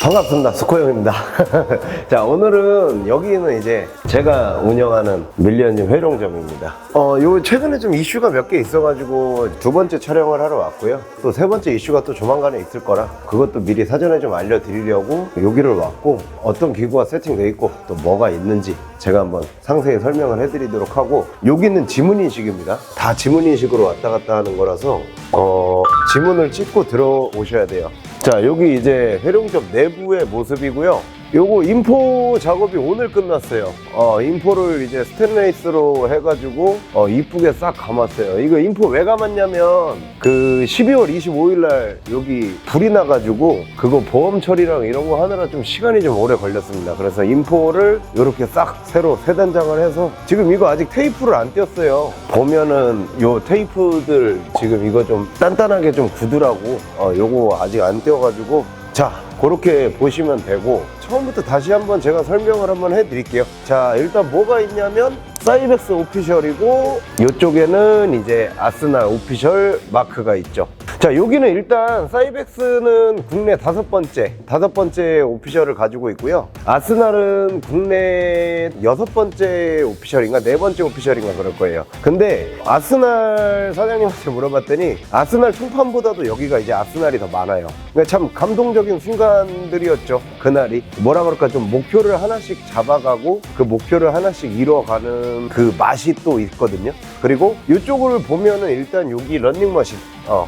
반갑습니다. 스코형입니다. 자, 오늘은 여기는 이제 제가 운영하는 밀리언님 회룡점입니다. 어, 요 최근에 좀 이슈가 몇 개 있어가지고 두 번째 촬영을 하러 왔고요. 또 세 번째 이슈가 또 조만간에 있을 거라 그것도 미리 사전에 좀 알려드리려고 여기를 왔고 어떤 기구가 세팅돼 있고 또 뭐가 있는지 제가 한번 상세히 설명을 해드리도록 하고 여기는 지문인식입니다. 다 지문인식으로 왔다 갔다 하는 거라서 어, 지문을 찍고 들어오셔야 돼요. 자, 여기 이제 회룡점 내부의 모습이고요. 요거 인포 작업이 오늘 끝났어요. 어, 인포를 이제 스테인레이스로 해가지고 어, 이쁘게 싹 감았어요. 이거 인포 왜 감았냐면 그 12월 25일 날 여기 불이 나가지고 그거 보험 처리랑 이런 거 하느라 좀 시간이 좀 오래 걸렸습니다. 그래서 인포를 이렇게 싹 새로 세 단장을 해서 지금 이거 아직 테이프를 안 띄었어요. 보면은 요 테이프들 지금 이거 좀 단단하게 좀 굳으라고 어, 요거 아직 안 띄어가지고 자 그렇게 보시면 되고 처음부터 다시 한번 제가 설명을 한번 해드릴게요. 자 일단 뭐가 있냐면 사이벡스 오피셜이고 이쪽에는 이제 아스날 오피셜 마크가 있죠 자 여기는 일단 사이벡스는 국내 다섯 번째 다섯 번째 오피셜을 가지고 있고요. 아스날은 국내 여섯 번째 오피셜인가 네 번째 오피셜인가 그럴 거예요. 근데 아스날 사장님한테 물어봤더니 아스날 총판보다도 여기가 이제 아스날이 더 많아요. 그러니까 참 감동적인 순간들이었죠 그날이. 뭐라 그럴까 좀 목표를 하나씩 잡아가고 그 목표를 하나씩 이뤄가는 그 맛이 또 있거든요. 그리고 이쪽을 보면은 일단 여기 런닝머신 어,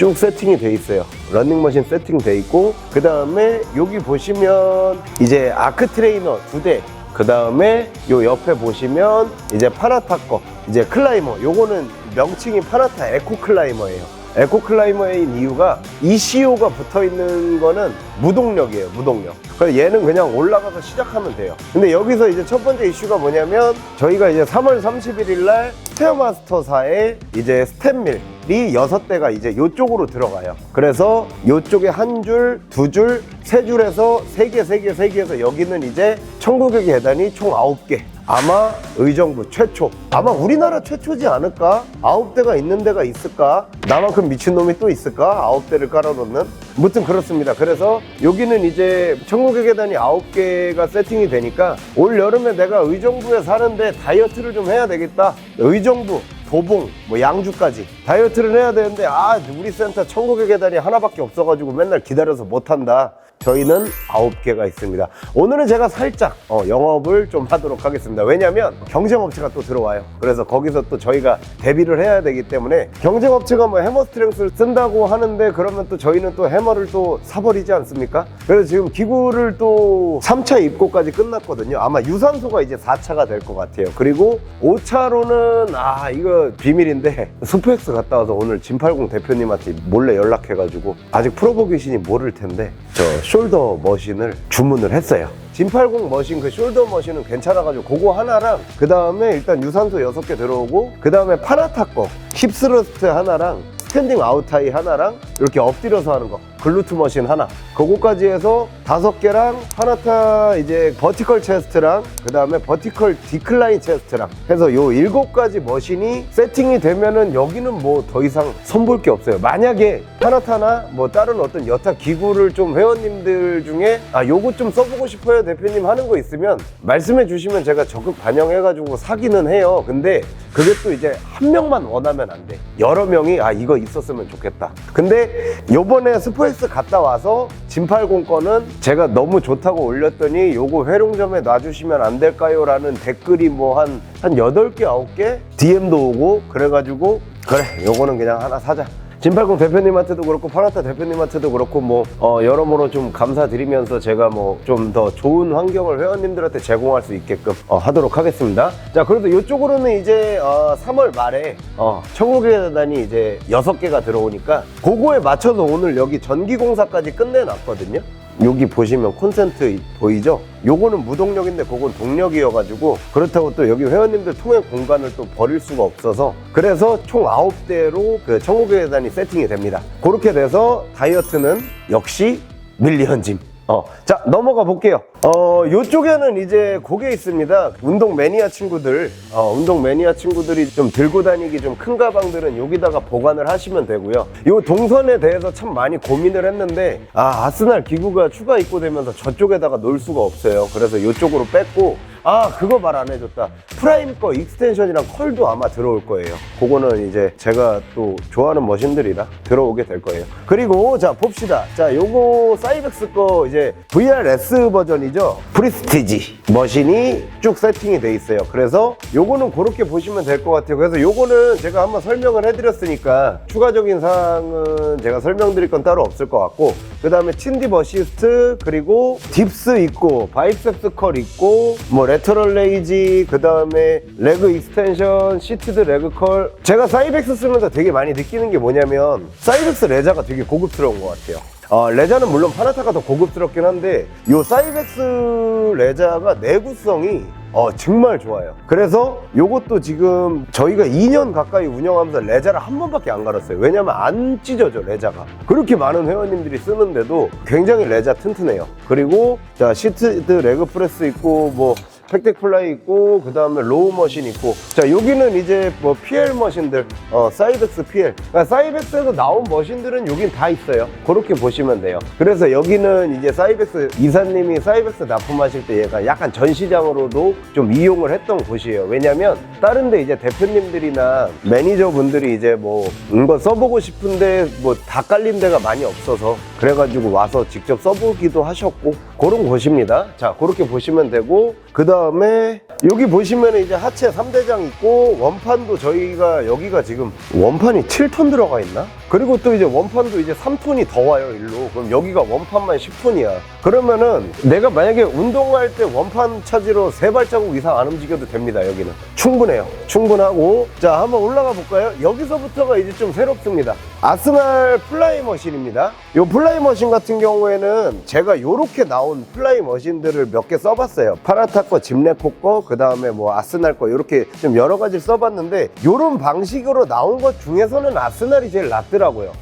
쭉 세팅이 돼 있어요. 런닝머신 세팅 돼 있고 그 다음에 여기 보시면 이제 아크 트레이너 두 대. 그 다음에 요 옆에 보시면 이제 파나타 거 이제 클라이머. 요거는 명칭이 파나타 에코 클라이머예요. 에코 클라이머인 이유가 ECO가 붙어 있는 거는 무동력이에요, 무동력. 그래서 얘는 그냥 올라가서 시작하면 돼요. 근데 여기서 이제 첫 번째 이슈가 뭐냐면 저희가 이제 3월 31일 날 스테어마스터사의 이제 스탠밀 이 여섯 대가 이제 이쪽으로 들어가요. 그래서 이쪽에 한 줄, 두 줄, 세 줄에서 세 개, 세 개, 세 개에서 여기는 이제 천국의 계단이 총 아홉 개. 아마 의정부 최초. 아마 우리나라 최초지 않을까? 아홉 대가 있는 데가 있을까? 나만큼 미친놈이 또 있을까? 아홉 대를 깔아놓는? 무튼 그렇습니다. 그래서 여기는 이제 천국의 계단이 아홉 개가 세팅이 되니까 올 여름에 내가 의정부에 사는데 다이어트를 좀 해야 되겠다. 의정부, 도봉, 뭐 양주까지 다이어트를 해야 되는데 아 우리 센터 천국의 계단이 하나밖에 없어가지고 맨날 기다려서 못한다. 저희는 아홉 개가 있습니다. 오늘은 제가 살짝 어, 영업을 좀 하도록 하겠습니다. 왜냐면 경쟁업체가 또 들어와요. 그래서 거기서 또 저희가 대비를 해야 되기 때문에 경쟁업체가 뭐 해머 스트렝스를 쓴다고 하는데 그러면 또 저희는 또 해머를 또 사버리지 않습니까? 그래서 지금 기구를 또 3차 입고까지 끝났거든요. 아마 유산소가 이제 4차가 될 것 같아요. 그리고 5차로는 아 이거 비밀인데 스프엑스 갔다 와서 오늘 진팔공 대표님한테 몰래 연락해가지고 아직 프로보 귀신이 모를 텐데 저 숄더 머신을 주문을 했어요. 진팔공 머신 그 숄더 머신은 괜찮아가지고 그거 하나랑 그 다음에 일단 유산소 6개 들어오고 그 다음에 파나타 거 힙스러스트 하나랑 스탠딩 아웃타이 하나랑 이렇게 엎드려서 하는 거 글루트 머신 하나. 그거까지 해서 다섯 개랑 파나타 이제 버티컬 체스트랑 그 다음에 버티컬 디클라인 체스트랑 해서 요 일곱 가지 머신이 세팅이 되면은 여기는 뭐 더 이상 선볼 게 없어요. 만약에 파나타나 뭐 다른 어떤 여타 기구를 좀 회원님들 중에 아 요거 좀 써보고 싶어요 대표님 하는 거 있으면 말씀해 주시면 제가 적극 반영해 가지고 사기는 해요. 근데 그게 또 이제 한 명만 원하면 안 돼. 여러 명이 아 이거 있었으면 좋겠다. 근데 요번에 스포 엑스 갔다 와서 진팔공 거는 제가 너무 좋다고 올렸더니 요거 회룡점에 놔주시면 안 될까요? 라는 댓글이 뭐 한한 여덟 개 아홉 개 DM도 오고 그래가지고 그래 요거는 그냥 하나 사자 진팔공 대표님한테도 그렇고 파나타 대표님한테도 그렇고 뭐 어, 여러모로 좀 감사드리면서 제가 뭐 좀 더 좋은 환경을 회원님들한테 제공할 수 있게끔 어, 하도록 하겠습니다. 자 그래도 이쪽으로는 이제 어, 3월 말에 어, 천국의 계단이 이제 6개가 들어오니까 그거에 맞춰서 오늘 여기 전기공사까지 끝내놨거든요. 여기 보시면 콘센트 보이죠? 요거는 무동력인데 그건 동력이어가지고 그렇다고 또 여기 회원님들 통행 공간을 또 버릴 수가 없어서 그래서 총 9대로 그 천국의 계단이 세팅이 됩니다. 그렇게 돼서 다이어트는 역시 밀리언 짐. 어, 자, 넘어가 볼게요. 어, 요쪽에는 이제 고개 있습니다. 운동 매니아 친구들, 어, 운동 매니아 친구들이 좀 들고 다니기 좀 큰 가방들은 여기다가 보관을 하시면 되고요. 요 동선에 대해서 참 많이 고민을 했는데, 아, 아스날 기구가 추가 입고되면서 저쪽에다가 놓을 수가 없어요. 그래서 이쪽으로 뺐고, 아 그거 말 안 해줬다. 프라임 거 익스텐션이랑 컬도 아마 들어올 거예요. 그거는 이제 제가 또 좋아하는 머신들이라 들어오게 될 거예요. 그리고 자 봅시다. 자 요거 사이벡스 거 이제 VRS 버전이죠? 프리스티지 머신이 쭉 세팅이 돼 있어요. 그래서 요거는 그렇게 보시면 될 것 같아요. 그래서 요거는 제가 한번 설명을 해드렸으니까 추가적인 사항은 제가 설명드릴 건 따로 없을 것 같고 그 다음에 친디 버시스트 그리고 딥스 있고 바이셉스 컬 있고 뭐 레 터럴 레이지 그 다음에 레그 익스텐션 시트드 레그 컬. 제가 사이벡스 쓰면서 되게 많이 느끼는 게 뭐냐면 사이벡스 레자가 되게 고급스러운 것 같아요 어, 레자는 물론 파나타가 더 고급스럽긴 한데 요 사이벡스 레자가 내구성이 어, 정말 좋아요. 그래서 요것도 지금 저희가 2년 가까이 운영하면서 레자를 한 번밖에 안 갈았어요. 왜냐면 안 찢어져, 레자가. 그렇게 많은 회원님들이 쓰는데도 굉장히 레자 튼튼해요. 그리고 자, 시트드 레그 프레스 있고 뭐 팩텍 플라이 있고 그 다음에 로우 머신 있고 자 여기는 이제 뭐 PL 머신들 어 사이벡스 PL 그러니까 사이벡스에서 나온 머신들은 여긴 다 있어요 그렇게 보시면 돼요. 그래서 여기는 이제 사이벡스 이사님이 사이벡스 납품하실 때 얘가 약간 전시장으로도 좀 이용을 했던 곳이에요. 왜냐면 다른 데 이제 대표님들이나 매니저분들이 이제 뭐 이거 써보고 싶은데 뭐 다 깔린 데가 많이 없어서 그래가지고 와서 직접 써보기도 하셨고 그런 곳입니다. 자 그렇게 보시면 되고 그 다음에 여기 보시면 이제 하체 3대장 있고 원판도 저희가 여기가 지금 원판이 7톤 들어가 있나? 그리고 또 이제 원판도 이제 3톤이 더 와요 일로. 그럼 여기가 원판만 10톤이야. 그러면은 내가 만약에 운동할 때 원판 차지로 세 발자국 이상 안 움직여도 됩니다 여기는. 충분해요. 충분하고. 자 한번 올라가 볼까요? 여기서부터가 이제 좀 새롭습니다. 아스날 플라이 머신입니다. 요 플라이 머신 같은 경우에는 제가 요렇게 나온 플라이 머신들을 몇 개 써봤어요. 파라타 거 짐레코 거그 다음에 뭐 아스날 거 이렇게 좀 여러 가지를 써봤는데 요런 방식으로 나온 것 중에서는 아스날이 제일 낫더라고요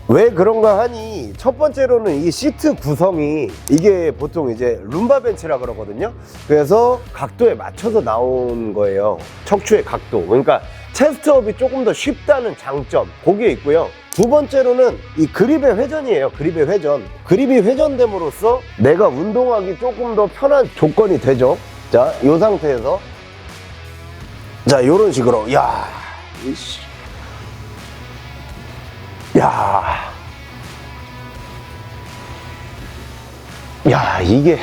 왜 그런가 하니 첫 번째로는 이 시트 구성이 이게 보통 이제 룸바 벤치라 그러거든요 그래서 각도에 맞춰서 나온 거예요 척추의 각도 그러니까 체스트업이 조금 더 쉽다는 장점 그게 있고요 두 번째로는 이 그립의 회전이에요. 그립의 회전. 그립이 회전됨으로써 내가 운동하기 조금 더 편한 조건이 되죠. 자, 이 상태에서 자, 요런 식으로 야. 이씨. 야. 야, 이게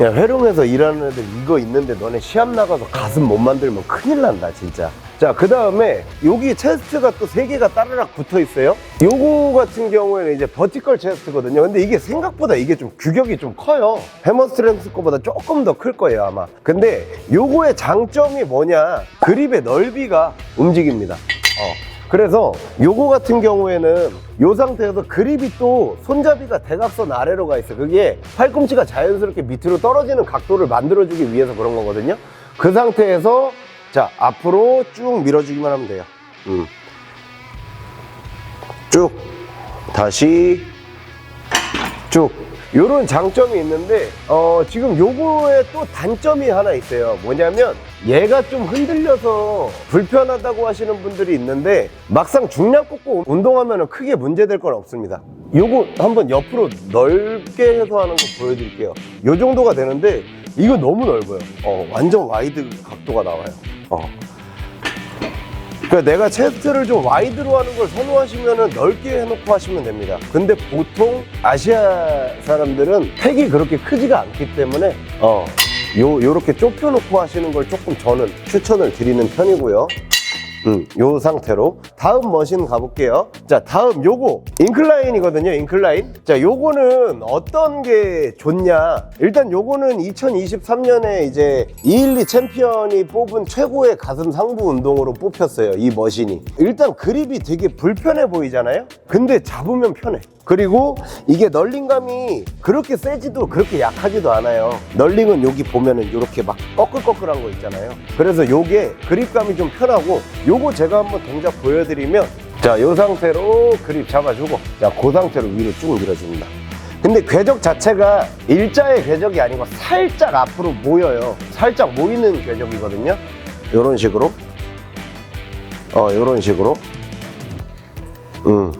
야, 회룡에서 일하는 애들 이거 있는데 너네 시합 나가서 가슴 못 만들면 큰일 난다, 진짜. 자, 그 다음에 여기 체스트가 또 세 개가 따르락 붙어 있어요. 요거 같은 경우에는 이제 버티컬 체스트거든요. 근데 이게 생각보다 이게 좀 규격이 좀 커요. 해머 스트렝스 거보다 조금 더 클 거예요, 아마. 근데 요거의 장점이 뭐냐? 그립의 넓이가 움직입니다. 어. 그래서 요거 같은 경우에는 요 상태에서 그립이 또 손잡이가 대각선 아래로 가 있어요. 그게 팔꿈치가 자연스럽게 밑으로 떨어지는 각도를 만들어주기 위해서 그런 거거든요. 그 상태에서 자 앞으로 쭉 밀어주기만 하면 돼요. 음. 쭉 다시 쭉 요런 장점이 있는데 어 지금 요거에 또 단점이 하나 있어요. 뭐냐면 얘가 좀 흔들려서 불편하다고 하시는 분들이 있는데 막상 중량 꽂고 운동하면 크게 문제될 건 없습니다. 요거 한번 옆으로 넓게 해서 하는 거 보여드릴게요. 요 정도가 되는데 이거 너무 넓어요. 어 완전 와이드 각도가 나와요. 어 그러니까 내가 체스트를 좀 와이드로 하는 걸 선호하시면 넓게 해놓고 하시면 됩니다. 근데 보통 아시아 사람들은 팩이 그렇게 크지가 않기 때문에 어, 요, 요렇게 좁혀놓고 하시는 걸 조금 저는 추천을 드리는 편이고요. 음, 요 상태로 다음 머신 가볼게요. 자 다음 요거. 인클라인이거든요 인클라인. 자 요거는 어떤 게 좋냐? 일단 요거는 2023년에 이제 212 챔피언이 뽑은 최고의 가슴 상부 운동으로 뽑혔어요 이 머신이. 일단 그립이 되게 불편해 보이잖아요? 근데 잡으면 편해 그리고 이게 널링감이 그렇게 세지도 그렇게 약하지도 않아요 널링은 여기 보면은 이렇게 막 꺼끌꺼끌한 거 있잖아요 그래서 요게 그립감이 좀 편하고 요거 제가 한번 동작 보여드리면 자 요 상태로 그립 잡아주고 자그 상태로 위로 쭉 밀어줍니다 근데 궤적 자체가 일자의 궤적이 아니고 살짝 앞으로 모여요. 살짝 모이는 궤적이거든요. 이런 식으로. 어, 이런 식으로. 음.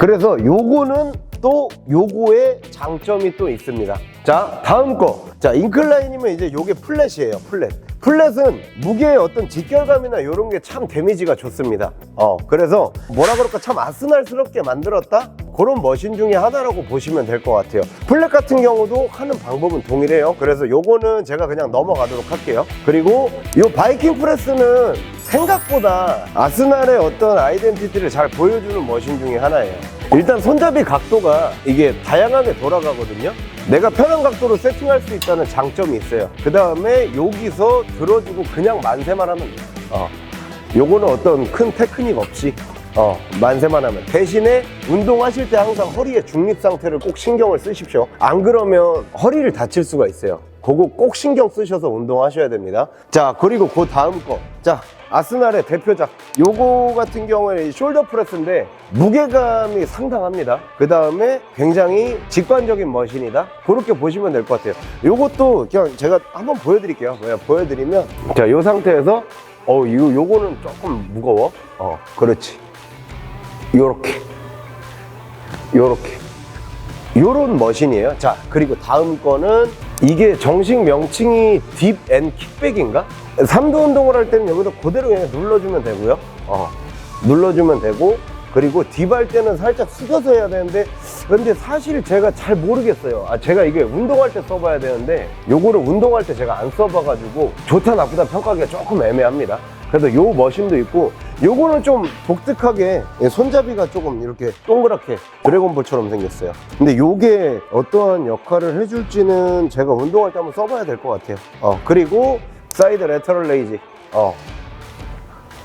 그래서 요거는 또 요거의 장점이 또 있습니다. 자, 다음 거. 자, 인클라인이면 이제 요게 플랫이에요. 플랫. 플랫은 무게의 어떤 직결감이나 이런 게 참 데미지가 좋습니다. 어, 그래서 뭐라 그럴까 참 아스날스럽게 만들었다? 그런 머신 중에 하나라고 보시면 될 것 같아요. 플랫 같은 경우도 하는 방법은 동일해요. 그래서 요거는 제가 그냥 넘어가도록 할게요. 그리고 요 바이킹 프레스는 생각보다 아스날의 어떤 아이덴티티를 잘 보여주는 머신 중에 하나예요. 일단 손잡이 각도가 이게 다양하게 돌아가거든요. 내가 편한 각도로 세팅할 수 있다는 장점이 있어요. 그 다음에 여기서 들어주고 그냥 만세만 하면 돼요. 어. 요거는 어떤 큰 테크닉 없이 어, 만세만 하면 대신에 운동하실 때 항상 허리의 중립 상태를 꼭 신경을 쓰십시오. 안 그러면 허리를 다칠 수가 있어요. 그거 꼭 신경 쓰셔서 운동하셔야 됩니다. 자, 그리고 그 다음 거. 자, 아스날의 대표작. 요거 같은 경우에는 이 숄더 프레스인데 무게감이 상당합니다. 그 다음에 굉장히 직관적인 머신이다. 그렇게 보시면 될 것 같아요. 요것도 그냥 제가 한번 보여드릴게요. 보여드리면. 자, 요 상태에서 어, 요, 요거는 조금 무거워. 어, 그렇지. 요렇게. 요렇게. 요런 머신이에요. 자, 그리고 다음 거는 이게 정식 명칭이 딥 앤 킥백인가? 3도 운동을 할 때는 여기서 그대로 그냥 눌러주면 되고요. 어, 눌러주면 되고, 그리고 딥 할 때는 살짝 숙여서 해야 되는데, 근데 사실 제가 잘 모르겠어요. 아, 제가 이게 운동할 때 써봐야 되는데, 요거를 운동할 때 제가 안 써봐가지고, 좋다, 나쁘다 평가하기가 조금 애매합니다. 그래서 요 머신도 있고, 요거는 좀 독특하게 예, 손잡이가 조금 이렇게 동그랗게 드래곤볼처럼 생겼어요. 근데 요게 어떠한 역할을 해줄지는 제가 운동할 때 한번 써봐야 될 것 같아요. 어, 그리고 사이드 레터럴 레이지. 어,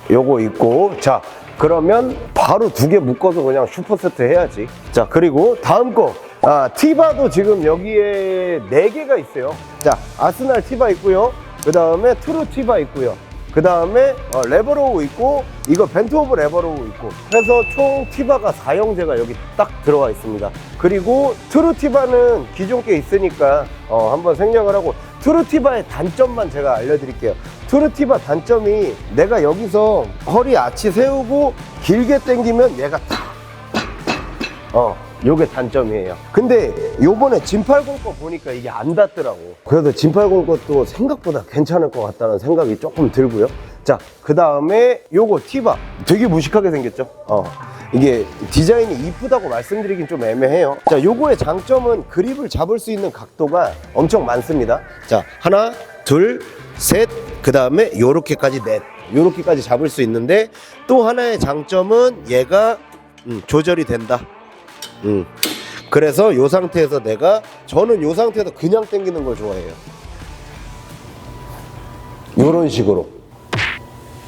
요거 있고 자 그러면 바로 두 개 묶어서 그냥 슈퍼세트 해야지 자 그리고 다음 거 아, 티바도 지금 여기에 네개가 있어요 자 아스날 티바 있고요 그 다음에 트루 티바 있고요 그 다음에 어, 레버로우 있고 이거 벤트 오브 레버로우 있고. 해서 총 티바가 4형제가 여기 딱 들어가 있습니다. 그리고 트루 티바는 기존 게 있으니까 어, 한번 생략을 하고 트루 티바의 단점만 제가 알려드릴게요. 트루 티바 단점이 내가 여기서 허리 아치 세우고 길게 당기면 얘가 탁, 어, 요게 단점이에요. 근데 요번에 진팔공 거 보니까 이게 안 닿더라고. 그래도 진팔공 것도 생각보다 괜찮을 것 같다는 생각이 조금 들고요. 자, 그 다음에 요거 티바. 되게 무식하게 생겼죠? 어. 이게 디자인이 이쁘다고 말씀드리긴 좀 애매해요. 자, 요거의 장점은 그립을 잡을 수 있는 각도가 엄청 많습니다. 자, 하나, 둘, 셋, 그 다음에 요렇게까지 넷. 요렇게까지 잡을 수 있는데 또 하나의 장점은 얘가 음, 조절이 된다. 음. 그래서 요 상태에서 내가 저는 요 상태에서 그냥 당기는 걸 좋아해요. 요런 식으로.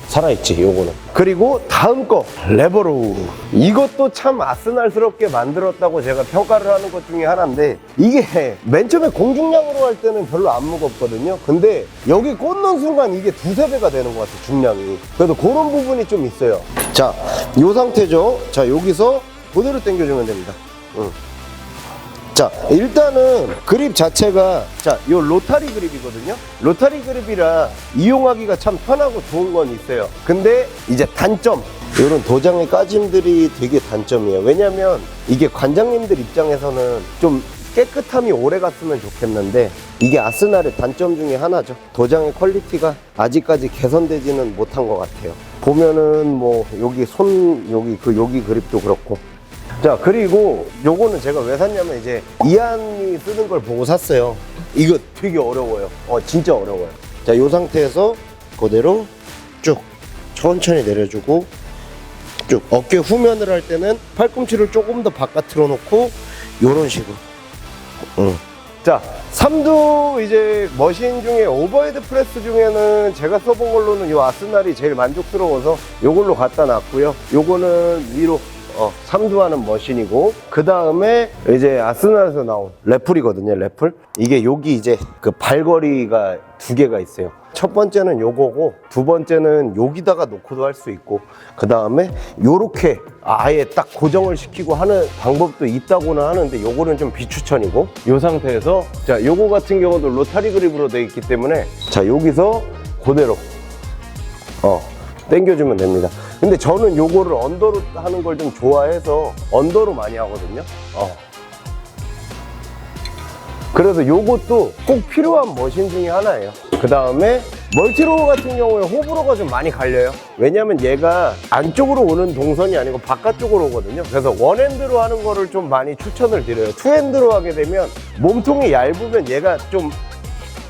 살아있지 요거는. 그리고 다음 거 레버로우 이것도 참 아스날스럽게 만들었다고 제가 평가를 하는 것 중에 하나인데 이게 맨 처음에 공중량으로 할 때는 별로 안 무겁거든요. 근데 여기 꽂는 순간 이게 두세 배가 되는 것 같아요 중량이. 그래도 그런 부분이 좀 있어요. 자요 상태죠. 자 여기서 그대로 당겨주면 됩니다 응. 자, 일단은 그립 자체가 자, 요 로타리 그립이거든요. 로타리 그립이라 이용하기가 참 편하고 좋은 건 있어요. 근데 이제 단점. 이런 도장의 까짐들이 되게 단점이에요. 왜냐면 이게 관장님들 입장에서는 좀 깨끗함이 오래 갔으면 좋겠는데 이게 아스날의 단점 중에 하나죠. 도장의 퀄리티가 아직까지 개선되지는 못한 것 같아요. 보면은 뭐 여기 손 여기 그 여기 그립도 그렇고 자 그리고 요거는 제가 왜 샀냐면 이제 이한이 쓰는 걸 보고 샀어요 이거 되게 어려워요 어 진짜 어려워요 자 요 상태에서 그대로 쭉 천천히 내려주고 쭉 어깨 후면을 할 때는 팔꿈치를 조금 더 바깥으로 놓고 요런 식으로 응. 자, 3두 이제 머신 중에 오버헤드 프레스 중에는 제가 써본 걸로는 요 아스날이 제일 만족스러워서 요걸로 갖다 놨고요. 요거는 위로 어, 삼두하는 머신이고 그 다음에 이제 아스날에서 나온 래플이거든요. 래플. 이게 여기 이제 그 발걸이가 두 개가 있어요. 첫 번째는 요거고 두 번째는 여기다가 놓고도 할 수 있고 그 다음에 요렇게 아예 딱 고정을 시키고 하는 방법도 있다고는 하는데 요거는 좀 비추천이고 요 상태에서 자 요거 같은 경우도 로타리 그립으로 되어 있기 때문에 자 여기서 그대로 어 당겨주면 됩니다 근데 저는 요거를 언더로 하는 걸 좀 좋아해서 언더로 많이 하거든요. 어. 그래서 요것도 꼭 필요한 머신 중에 하나예요. 그 다음에 멀티로우 같은 경우에 호불호가 좀 많이 갈려요. 왜냐면 얘가 안쪽으로 오는 동선이 아니고 바깥쪽으로 오거든요. 그래서 원핸드로 하는 거를 좀 많이 추천을 드려요. 투핸드로 하게 되면 몸통이 얇으면 얘가 좀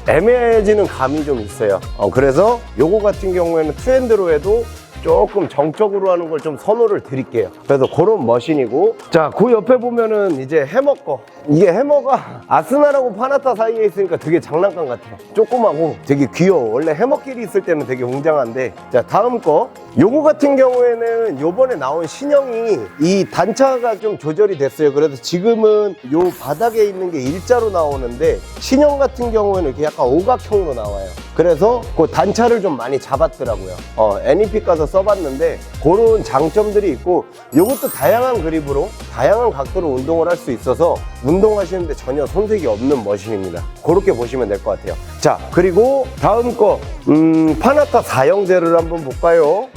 애매해지는 감이 좀 있어요. 어, 그래서 요거 같은 경우에는 투핸드로 해도 조금 정적으로 하는 걸 좀 선호를 드릴게요. 그래서 그런 머신이고. 자, 그 옆에 보면은 이제 해머 거. 이게 해머가 아스날하고 파나타 사이에 있으니까 되게 장난감 같아요. 조그마고 되게 귀여워. 원래 해머끼리 있을 때는 되게 웅장한데. 자, 다음 거. 요거 같은 경우에는 요번에 나온 신형이 이 단차가 좀 조절이 됐어요. 그래서 지금은 요 바닥에 있는 게 일자로 나오는데 신형 같은 경우에는 이렇게 약간 오각형으로 나와요. 그래서 그 단차를 좀 많이 잡았더라고요. 어, 애니픽 가서 써봤는데 그런 장점들이 있고 요것도 다양한 그립으로 다양한 각도로 운동을 할 수 있어서 운동하시는데 전혀 손색이 없는 머신입니다. 그렇게 보시면 될 것 같아요. 자, 그리고 다음 거, 음, 파나타 4형제를 한번 볼까요?